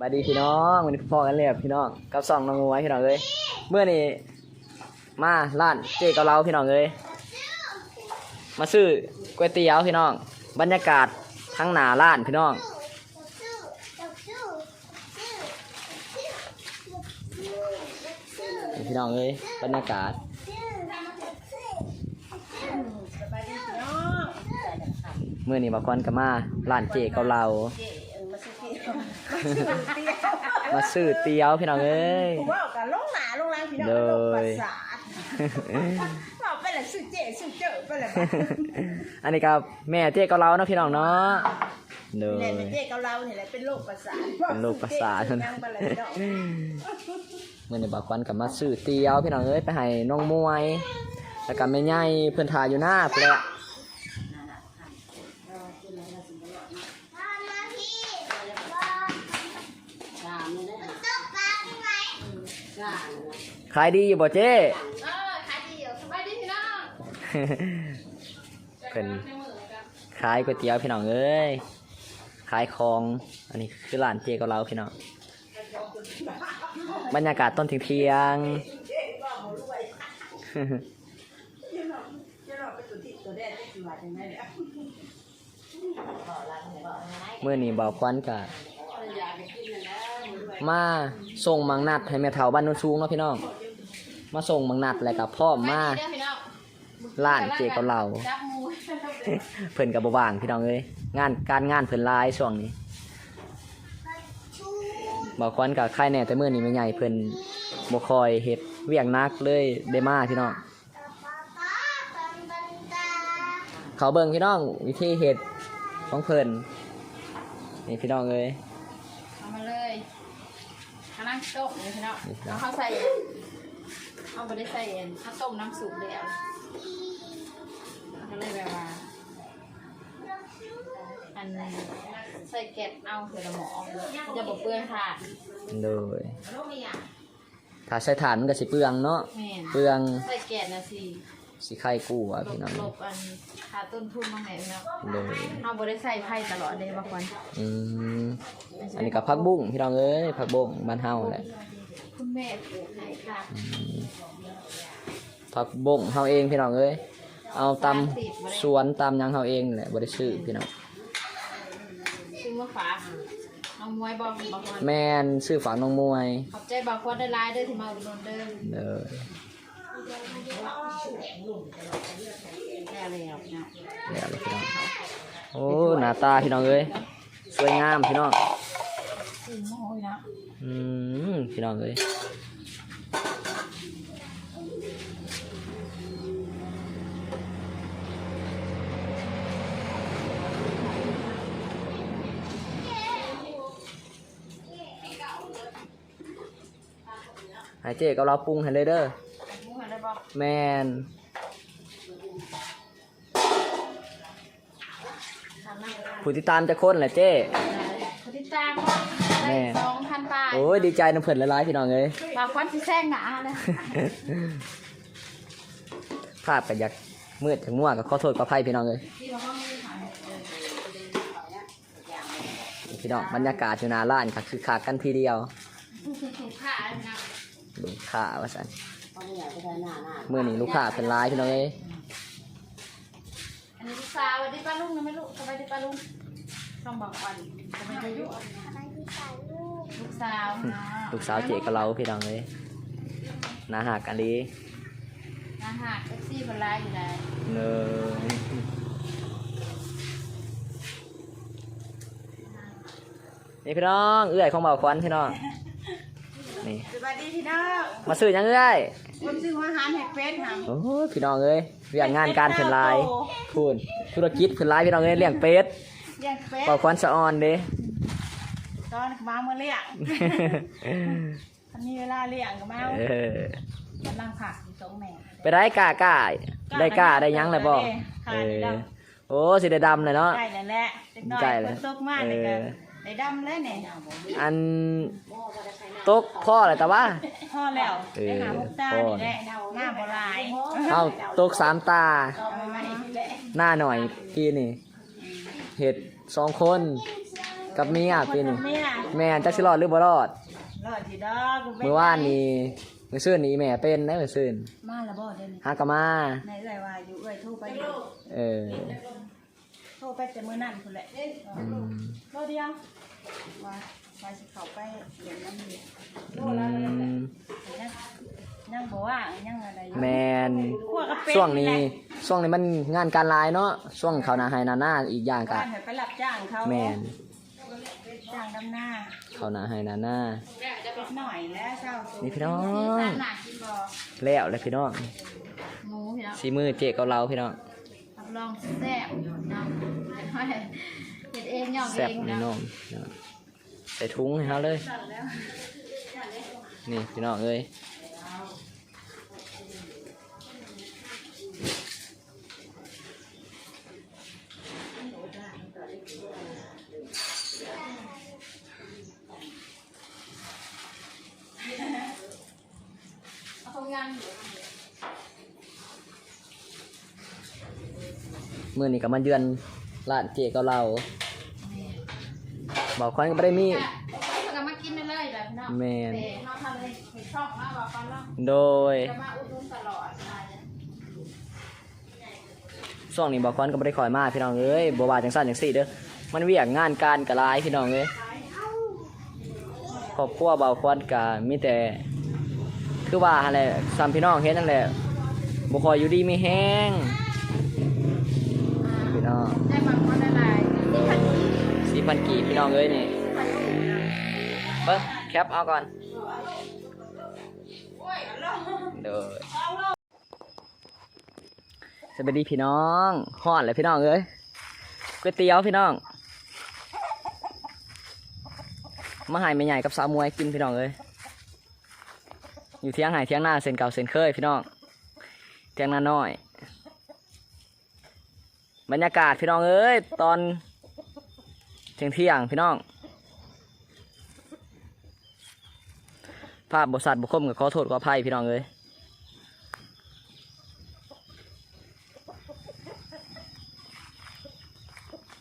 บายดีพี่น้องวันนี้พ่อกันเลยพี่น้องกับสองน้องงูไว้พี่น้องเลยเมื่อนี้มาร้านเจ๊เกาเหลาพี่น้องเลยมาซื้อก๋วยเตี๋ยวพี่น้อง บรรยากาศทั้งหนาร้านพี่น้องพี่น้องเลยบรรยากาศเมื่อนี้มาควันกับมาร้านเจ๊เกาเหลา มาซื้อเตี๋ยวพี่น้องเอ้ยผมว่ากับลงหนาลงล่างพี่น้องโดยลงประสาทบอกไปแหละสุดเจ๋สุดเจ๋อไปแหละอันนี้กับแม่เจ๊เกาเหลาเนาะพี่น้องเนาะโดเนี่ยยเป็นเจ๊เกาเราเนี่ยแหละเป็นโรคประสาทเป็นโรคประสาทยังไปเลยพี่น้องเมื่อนี้บอกควันกับมาซื้อเตี๋ยวพี่น้องเอ้ยไปให้น้องมวย แล้วก็แม่ใหญ่เพื่อนทาอยู่หน้าเพื่อนแหละ ขายดีอยู่บ่เจ๊เออขายดีอยู่สบายดีพี่น้องเป็น ขายก๋วยเตี๋ยวพี่น้องเอ้ย ขายของ อันนี้คือร้านเจกับเราพี่น้อง บรรยากาศต้นเที่ยงๆเมื่อนี้เบาควันกะมาส่งมังนัดให้แม่เฒ่าบ้านโนนสูงเนาะพี่น้อง มาส่งมังนัดแล้วกับพ่อมมาเด้อพี่น้องร้านเจกับเราจับหมูเพิ่นกับบว่างพี่น้องเอ้ยงานการงานเพิ่นหลายช่วงนี้บอกควันกับใครแน่แต่มื้อนี้ไม่ใหญ่เพิ่นบ่คอยเฮ็ดเวียกหนักเลยได้มาพี่น้องเขาเบิ่งพี่น้องวิธีเฮ็ดของเพิ่นนี่พี่น้องเอ้ยเอามาเลยข้าวนั่งต้มเลยพี่น้องนี่ครับเอาข้าวใส่ เอาไปได้ใส่ข้าวต้มน้ำซุปเลยเอาก็เลยแบบว่า อันใส่แกะเอาเถื่อละหมอจะบอกเปื้อนค่ะเลยถ้าใช้ถ่านมันก็สิเปลืองเนาะแม่นเปลืองใส่แกะนะสิสิไข่กู้อะหลพี่บน้องหลบอันค่าต้นทุนบ้างไหนพี่น้องเลยเอาบได้ใส่ไผ่ตลอดเลยบางคน อืมอันนี้ก็ผักบุ้งพี่น้องเอ้ยผักบุ้งบ้านเฮาแหละ คุณแม่ปลูกให้ค่ะผักบงเฮาเองพี่น้องเอ้ยเอาตำสวนตำหยังเฮาเองแหละบ่ได้ซื้อพี่น้องซึ่งว่าฝากน้องมวยบอกบางคนแม่นซื้อฝากน้องมวยขอบใจบางคนได้ร้ายเด้อที่มาอุดหนุนเด้อเด้อแย่แล้วนะเดี๋ยวเลยพี่น้องโอ้หน้าตาพี่น้องเอ้ยสวยงามพี่น้องอืมโอ้ยนะ อืมพี่น้องเอ้ยให้เจ๊กับเราปรุงให้เลยเด้อมูหันได้บอกแมนทำนั่งผู้ติดตามจะคนแหละเจ้คนที่จ้างว่าแม่ได้สอง พันบาทโอ้ยดีใจน้ำเพิ่นหลายๆพี่น้องเอ้ยบางคนที่แซงหนาเลยภาพก็อยากมืดจากมั่วก็ขอโทษขออภัยพี่น้องเอ้ยที่เราห้องนี้ค่ะพี่น้องบรรยากาศอยู่หน้าร้านค่ะคือขากันทีเดียวถูกค่านะลูกค้าว่าซั่นมื้อนี้ลูกค้าเป็นหลายพี่น้องเอ้ยอันนี้ลูกสาวสวัสดีป้าลุงนะไม่ลูกสบายดีป้าลุงต้องบอกก่อนสบายดีลูก ลูกสาวนะลูกสาวเจ๊กับเราพี่น้องเอ้ยน่าหักอันนี้นะฮะแท็กซี่คนร้ายอยู่ไหนเนยนี่พี่น้องเอื้อยของเบาควันพี่น้องนี่สวัสดีพี่น้องมาซื้อหยังเอื้อยคนซื้ออาหารเห็ดเป็นค่ะโอ้ยพี่น้องเอ้ยเรียกงานการเพิ่นหลายพูนธุรกิจเพิ่นหลายพี่น้องเอ้ยเลี้ยงเป็ดเลี้ยงเป็ดเป่าควันสะออนเด้ ตอนมาเมื่อเลี้ยงอันนี้เวลาเลี้ยงก็มาเออกำลังผักอยู่สองแม่ไปได้กล้ากล้าได้กล้าได้หยังเลยบ่ค่ะเอได้อดโอ้สิได้ดำเลยเนาะำได้แล้วแหละเด็กน้อยได้คแล้วนตกมากเลยกัเออได้ดำแล้วเนี่ยอันตกพ่อเลยแต่ว่าพ่อแล้วเออได้หามุกตาพ่อนี่แหละหน้าโบราณเอาตกสามตาเอาไปไว้นี่แหละหน้าหน่อยพี่นี่เห็ดสองคนเอ กับเมียปีนี้เมียแม่นจักสิรอดหรือบ่รอด รอดทีดอกกูไปเมื่อวานนี้มื้อซื่นนี้แม่เป็นนะมื้อซื่นมาและบ่เดี๋ยวนี้หากะมา ในเอ่ยว่าอยู่เอ่ยโทรไปอยู่เออโทรไปแต่มื้อนั้นพุ่นแหละอืมโทรเดียวว่าว่าสิเข้าไปเดี๋ยวนั้นนี่อืมยังยังบ่ว่างยังอะไรอยู่แมนคั่วกับเป็ดช่วงนี้แหละช่วงนี้มันงานการหลายเนาะช่วงเขานาไฮนาหน้าอีกอย่างกะบ้านให้ไปรับจ้างเขา แมน จ้างดำหน้าเขานาไฮนาหน้าเป็ดหน่อยแล้วเช้าสูนี่พี่น้องสามหนากินบ่แล้วเลยพี่น้องหมูพี่น้องสีมือเจ๊กับเราพี่น้องรับรองแซ่บเนาะเฮ็ดเองย่องแซ่บเองแน่นเนาะอนใส่ถุงให้เขาเลยนี่พี่น้องเอ้ย เอาทำงานอยู่ มือนี้ก็มาเยือนร้านเจ๊กับเราบอกควันก็ไม่ได้มีเพิ่นก็มากินได้เลยแบบเนาะแม่นแต่เฮาทำเลยเห็นชอบมากว่าฟันเนาะโดย จะมาอุดหนุนตลอดมาเนี่ยช่วงนี้บอกควันก็ไม่ได้คอยมาพี่น้องเอ้ยบัวบาจังสั้นจังสี่เด้อมันเวียกงานการกะลายพี่น้องเอ้ยครอบครัวเบาควันกะมีแต่ คือว่าอะไรซ้ำพี่น้องเฮ็ดนั่นแหละบ่คอยอยู่ดีไม่แห้งพี่ น้องได้บางคนได้หลายที่พันธุ์สี่พันกีบพี่น้องเอ้ยนี่เบิ้งแคปเอาก่อนเด้อสวัสดีพี่น้องฮอดเลยพี่น้องเอ้ยก๋วยเตี๋ยวพี่น้อง มาหายไม่ใหญ่กับสาวมวยกินพี่น้องเอ้ยอยู่เที่ยงหายเที่ยงหน้าเซนเก่าเซนเคยพี่น้องเที่ยงหน้าน้อย บรรยากาศพี่น้องเอ้ยตอนเที่ยงเที่ยงๆพี่น้อง ภาพบทสัตว์บุคคลกับขอโทษขออภัยพี่น้องเอ้ย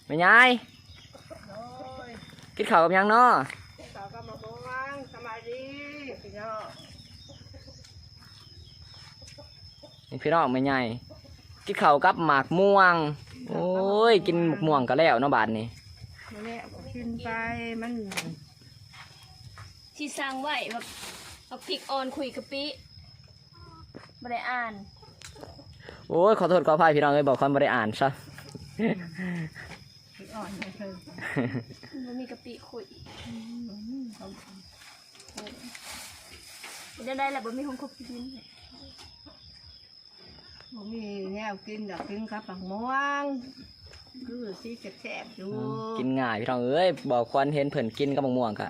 ไม่ยายกินข้าวกับหยังเนาะสาวก็มาบอกว่าสบายดีพี่น้องนี่พี่น้องไม่ยายกินข้าวกับหมากม่วงโอ้ ยกินหมกม่วงก็แล้วเนาะบาทนี่แม่กินไปมันที่สร้างไว้แบบเอาพริกออนคุยกะปิไม่ได้อ่านโอ้ยขอโทษขออภัยพี่น้องเอ้ยบอกความไม่ได้อ่านซะ อ่อนไม่เคยมันมีกะปิคุยได้ได้แหละบ่มีของครบกินบ่มีแนวกินดอกกินกับปักม่วง คือสิแซ่บๆอยู่กินง่ายพี่น้องเอ้ยบอกควันเห็นเพิ่นกินกับมะม่วงกะ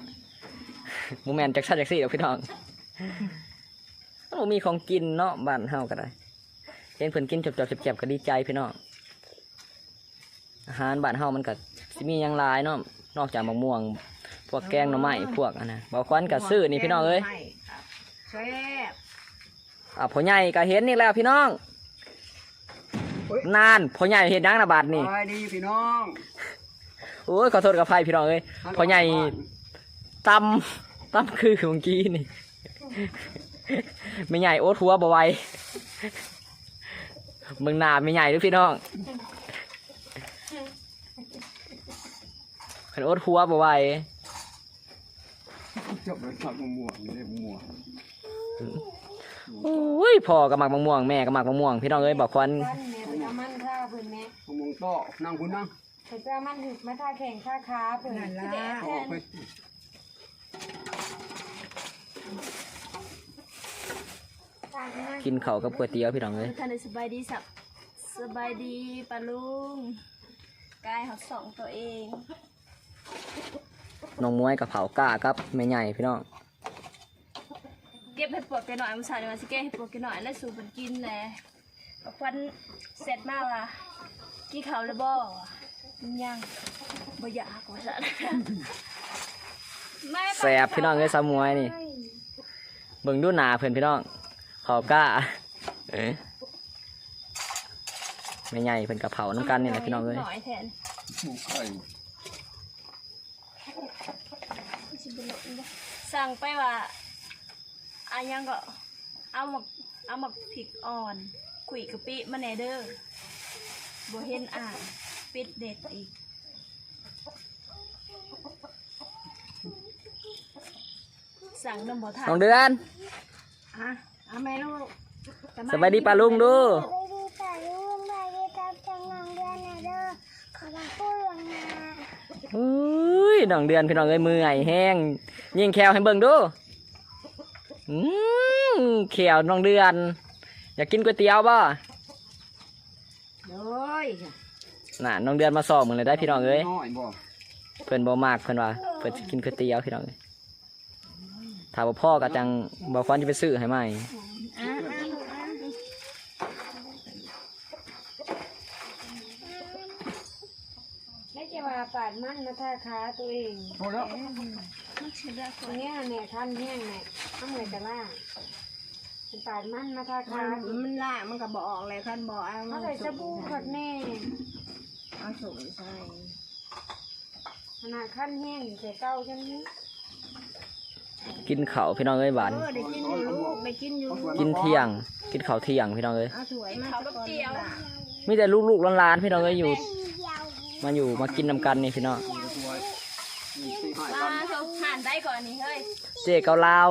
มูแมนจักซันจักซี่ดอกพี่น้องมันบ่มีของกินเนาะบ้านเฮาก็ได้เห็นเพิ่นกินจบๆเจ็บๆก็ดีใจพี่น้องอาหารบ้านเฮามันก็สิมีหยังหลายเนาะนอกจากมะม่วง พวกแกงหน่อไม้พวกอันนะบอกควันก็ซื้อนี่พี่น้องเอ้ยแซ่บอะพ่อใหญ่ก็เห็นนี่แล้วพี่น้อง นานพ่อใหญ่เห็นยังนะบาดนี่สบายดีพี่น้องโอ้ยขอโทษกับไฟพี่น้องเอ้ยพ่อใหญ่ตำตำคือเมื่อกี้นี่ไม่ใหญ่โอ๊ตหัวบ่ไหวมึงหนาไม่ใหญ่หรือพี่น้องขันโอ๊ตหัวบ่ไหวจบเลยฝักมะม่วงนี่ได้มะม่วงโอ้ยพ่อกับหมักมะม่วงแม่กับหมักมะม่วงพี่น้องเอ้ยบอกควันบ้าน เนี่ยเป็นอามันท่าเพิ่นแม่มะม่วงต้อนั่งคุณนั่งเพิ่นเป็นอามันถึกมาท่าแข่งท่าค้าเพิ่นนั่นละเอาออกไปท่าที่นั่งกินข้าวกับก๋วยเตี๋ยวพี่น้องเอ้ยท่านได้สบายดีสับสบายดีปะลุงกายหักสองตัวเองน้องมวยกับเผากล้ากับแม่ใหญ่พี่น้องเก็บให้ปวดกันหน่อยมันสาวนี่มาสิเก็บให้ปวดกันหน่อยแล้วสู่มันกินแหละบอก ควันเสร็จมากว่ะกี่เขาวแล้วบ่ยังบ่อยากว่าซะไม่ไปแสบพี่น้องเอ้ยสามมวยนี่เบิ่งดูหนาเพื่อนพี่น้องเผากล้าเอ้ยแม่ใหญ่เพิ่นกับเผาน้ำกันนี่แหละพี่น้องเอ้ยหน่อยแทนหมูไข่สั่งไปว่าอายังก็เอาหมกเอาหมกพริกอ่อน ขุยกะปิมาแหนเด้อบ่เห็นอ่านปิดเด็ดอีกสั่งนมบ่ทานน้องเดือนอะเอาแม่ลูกสบายดีปลาลุงดูไปดีต่อลุงไปดีตามจังงองเดือนนะเด้อขอมาพูดหลวงนาอุ้ยน้องเดือนพี่น้องเอ้ยมือไงแห้ง ยิงแควให้เบิ่งดูอืมแควน้องเดือน อยากกินก๋วยเตี๋ยวบ่โดยน่ะน้องเดือนมาสอบมึงเลยได้พี่น้องเอ้ยน้อยบ่เพิ่นบ่มากเพิ่นว่าเพิ่นสิกินก๋วยเตี๋ยวพี่น้องเอ้ยถ้าบ่พ่อก็จังบ่ควรจะไปซื้อให้ใหม่ได้จะว่าปาดมันมาทาขาตัวเองพอแล้วมันสิเลือกตรงเนี้ยเนี่ยท่านแห้งเนี่ยทำไงจะล่า เป็นปาดมันมาทาขามันล่ามันก็บอกออกเลยท่านบอกเอาเขาใส่สบู่ขดแน่เอาสูงใส่ขนาดขั้นแห้งใส่เก้าจังนี้กินข้าวพี่น้องเอ้ยหวาน เออได้กินอยู่ลูกได้กินอยู่กินเที่ยง กินข้าวเที่ยงพี่น้องเอ้ยเอาสวยมาเขากับเจียวมีแต่ลูกๆหลานๆพี่น้องเอ้ยอยู่ มาอยู่มากินนำกันนี่พี่น้อง ตัวนี่ตีให้มาเขา ผ่านได้ก่อนนี่เฮ้ยเจ๊เกาเหลา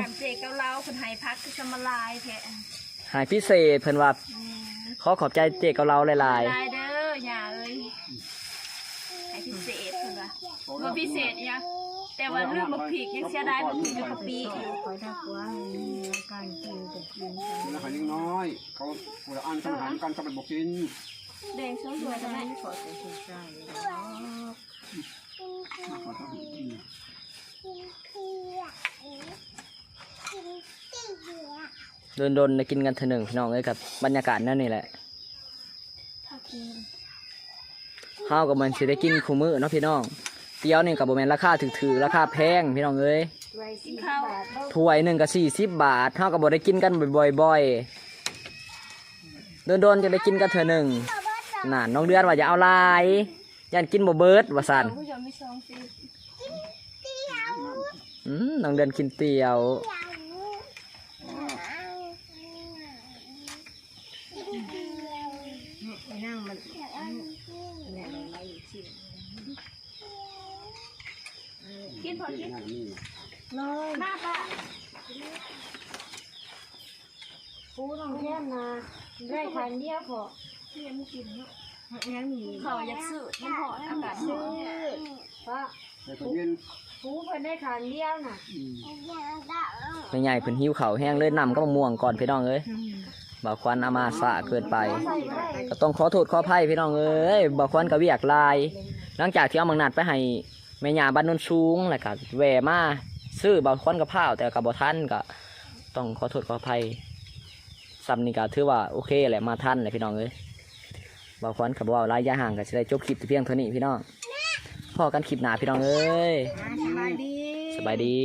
ผ่านเจเกาเหลาคนไห้พักคือจะมาลายแท้หายพิเศษเพิ่นว่าขอขอบใจเจ๊เกาเหลาหลายลายเด้ออย่าเอ้ยให้พิเศษเพิ่นว่าบ่พิเศษเนี่ยแต่ว่าเรื่องบ่ผิกยังเสียดายบ่ผิกกับกะปิอยู่คอยทักว่ามีอาการกินกับกินๆแล้วให้ยังน้อยเขาเวลาอ่านทำอาหารกันเขาเป็นบ่กินแดงสวยๆจังได๋ขอใส่ถุงใจ มาขอทำให้กินโดนกินกันเถอะหนึ่งพี่น้องเอ้ยกับบรรยากาศนั่นนี่แหละถ้ากินข้าวกับมันสิได้กินคู่มือเนาะพี่น้องเตี๋ยวนี่กับโบแมนราคาถือๆราคาแพงพี่น้องเอ้ยถ้วยหนึ่งก็สี่สิบบาทเท่ากับบได้กินกันบ่อยๆโดนๆจะได้กินกันเถอะหนึ่งน่ะน้องเดือนว่าจะเอาลาย ยันกินบ่เบิดว่าซั่นผู้ชมมีสองสิอืมน้องเดือนกินเตี๋ยวไปนั่งมันเนี่ยอะไรอีกสิกินพอกินนั่นนี่มาป้าปูต้องแค่นะได้คันเดียวพอยังไม่กินเนาะ ยังมีเขาอยากซื้อมันหออากาศร้อนเพราะแต่ตัวเย็นปูเพิ่นได้คันเดียวน่ะไม่ใหญ่เพิ่นหิวข้าวแห้งเลยนำก็มะม่วงก่อนพี่น้องเอ้ยบ่าวควันเอามาสะเกินไป ใส่ได้ก็ต้องขอโทษขออภัยพี่น้องเอ้ยบ่าวควันก็เวียกลาย หลังจากที่เอามังนัดไปให้แม่ย่าบ้านโนนสูงแล้วก็แหวมาซื้อบ่าวควันกับข้าวแต่ก็บ่ทันก็ต้องขอโทษขออภัยซ้ำนี่ก็ถือว่าโอเคแหละมาทันแหละพี่น้องเอ้ย บ่าวควันกับบ่าวระยะห่างก็สิได้จบคลิปแต่เพียงเท่านี้พี่น้องพอกันคลิปหน้าพี่น้องเอ้ยสบายดีสบายดี